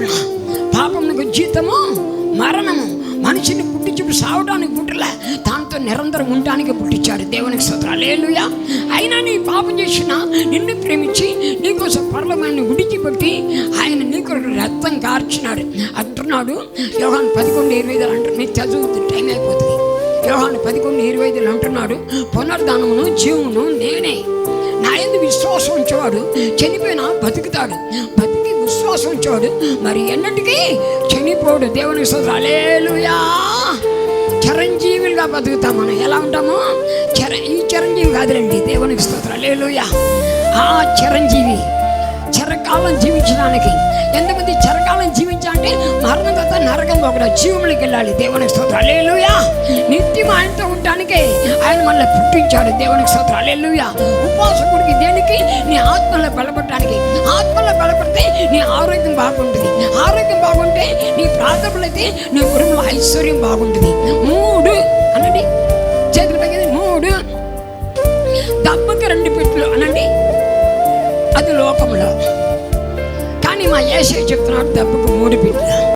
అనుకున్నా పాపమునకు జీతము మరణము మనిషిని పుట్టించి సావడానికి పుట్టలే. దాంతో నిరంతరం ఉండడానికి పుట్టించాడు దేవునికి స్తోత్రాలు అయినా నీ పాపం చేసిన నిన్ను ప్రేమించి నీకోసం పర్లమాన్ని ఉడికిపెట్టి ఆయన నీ కొరకు రక్తం కార్చినాడు. అంటున్నాడు యోగాన్ని పదకొండు ఇరవై ఐదు అంటారు నీకు చదువు టైం అయిపోతుంది. యోగాన్ని పదకొండు ఇరవై ఐదులు అంటున్నాడు పునర్ధానమును జీవమును నేనే. నా ఎందుకు విశ్వాసం ఉంచేవాడు చనిపోయినా బతుకుతాడు. బతికి కోసం ఉంచేవాడు మరి ఎన్నటికీ? చనిపోడు దేవుని అలేలుయా చిరంజీవులుగా బతుకుతాం మనం. ఎలా ఉంటాము? చిర ఈ చిరంజీవి కాదులండి దేవునికి స్తోత్రాలేలుయా ఆ చిరంజీవి చిరకాలం జీవించడానికి. ఎంతమంది చిరకాలం జీవించాలంటే మరణం తర్వాత నరకం ఒకటి జీవులకి వెళ్ళాలి దేవునికి స్తోత్రాలేలుయా నిత్యం ఆయనతో ఉండటానికే ఆయన మళ్ళీ పుట్టించాడు. దేవునికి స్తోత్రం. ఎల్లుయా ఉపాసకుడికి దేనికి? నీ ఆత్మలో బలపడటానికి. ఆత్మలో బలపడితే నీ ఆరోగ్యం బాగుంటుంది. ఆరోగ్యం బాగుంటే నీ ప్రార్థనలైతే నీ గురువులో ఐశ్వర్యం బాగుంటుంది. మూడు అనండి. చేతులు తగ్గింది. మూడు. దెబ్బకి రెండు పెట్లు అనండి. అది లోకంలో కానీ మా ఏసై చెప్తున్నాడు దెబ్బకు మూడు పెట్లు.